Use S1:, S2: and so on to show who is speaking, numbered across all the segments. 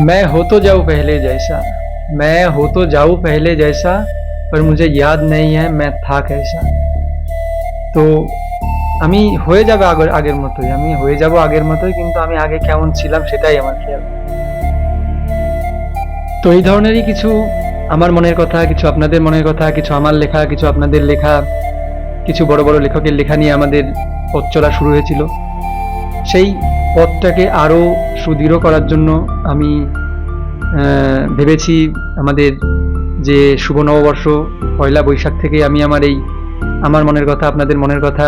S1: मैं हो तो जाऊँ पहले जैसा मैं हो तो जाऊँ पहले जैसा पर मुझे याद नहीं है मैं था कैसा তো আমি হয়ে যাবে আগের আগের মতোই আমি হয়ে যাব আগের মতোই কিন্তু আমি আগে কেমন ছিলাম সেটাই আমার খেয়াল তো এই ধরনেরই কিছু আমার মনের কথা কিছু আপনাদের মনের কথা কিছু আমার লেখা কিছু আপনাদের লেখা কিছু বড় বড় লেখকের লেখা নিয়ে আমাদের পথ চলা শুরু হয়েছিল সেই পথটাকে আরও সুদৃঢ় করার জন্য আমি ভেবেছি আমাদের যে শুভ নববর্ষ, পয়লা বৈশাখ থেকে আমি আমার এই, আমার মনের কথা, আপনাদের মনের কথা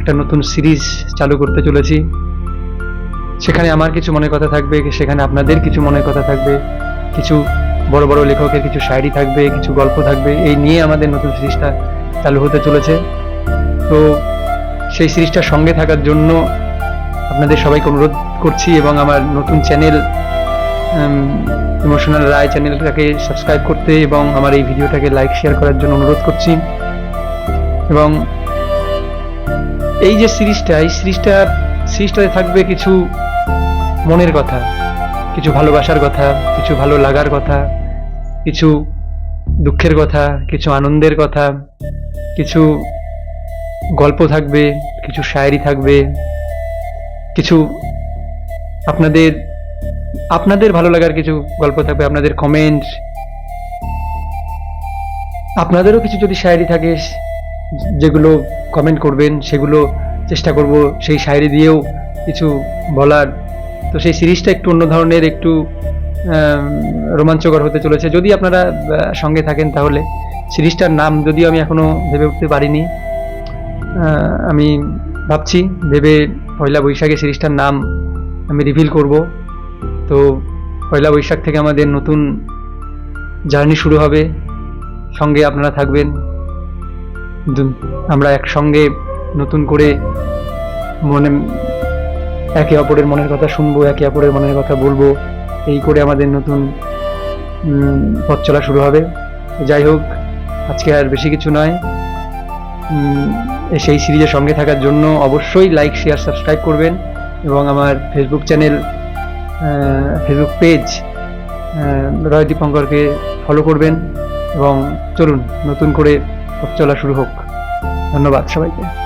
S1: একটা নতুন সিরিজ চালু করতে চলেছি। সেখানে আমার কিছু মনের কথা থাকবে, সেখানে আপনাদের কিছু মনের কথা থাকবে, কিছু বড় বড় লেখকের কিছু শায়রি থাকবে, কিছু গল্প থাকবে, এই নিয়ে আমাদের নতুন সিরিজটা চালু হতে চলেছে। তো সেই সিরিজটার সঙ্গে থাকার জন্য আপনাদের সবাইকে অনুরোধ করছি এবং আমার নতুন চ্যানেল ইমোশনাল রায় চ্যানেলটাকে সাবস্ক্রাইব করতে এবং আমার এই ভিডিওটাকে লাইক শেয়ার করার জন্য অনুরোধ করছি। এবং এই যে সিরিজটা, এই সিরিজটা, সিরিজটাতে থাকবে কিছু মনের কথা, কিছু ভালোবাসার কথা, কিছু ভালো লাগার কথা, কিছু দুঃখের কথা, কিছু আনন্দের কথা, কিছু গল্প থাকবে, কিছু শায়েরি থাকবে কিছু আপনাদের আপনাদের ভালো লাগার কিছু গল্প থাকবে, আপনাদের কমেন্ট আপনাদেরও কিছু যদি শায়েরি থাকে, যেগুলো কমেন্ট করবেন, সেগুলো চেষ্টা করব সেই শায়েরি দিয়েও কিছু বলার। তো সেই সিরিজটা একটু অন্য ধরনের, একটু রোমাঞ্চকর হতে চলেছে। যদি আপনারা সঙ্গে থাকেন তাহলে সিরিজটার নাম যদিও আমি এখনও ভেবে উঠতে পারিনি আমি ভাবছি, ভেবে পয়লা বৈশাখে সিরিজটার নাম আমি রিভিল করব। তো পয়লা বৈশাখ থেকে আমাদের নতুন জার্নি শুরু হবে। সঙ্গে আপনারা থাকবেন। আমরা একসঙ্গে নতুন করে মনে, একে অপরের মনের কথা শুনব, একে অপরের মনের কথা বলব। এই করে আমাদের নতুন পথ চলা শুরু হবে। যাই হোক, আজকে আর বেশি কিছু নয়। সেই সিরিজের সঙ্গে থাকার জন্য অবশ্যই লাইক শেয়ার সাবস্ক্রাইব করবেন এবং আমার Facebook channel Facebook page Roy দীপঙ্করকে follow করবেন এবং চলুন নতুন করে চলা শুরু হোক। ধন্যবাদ সবাইকে।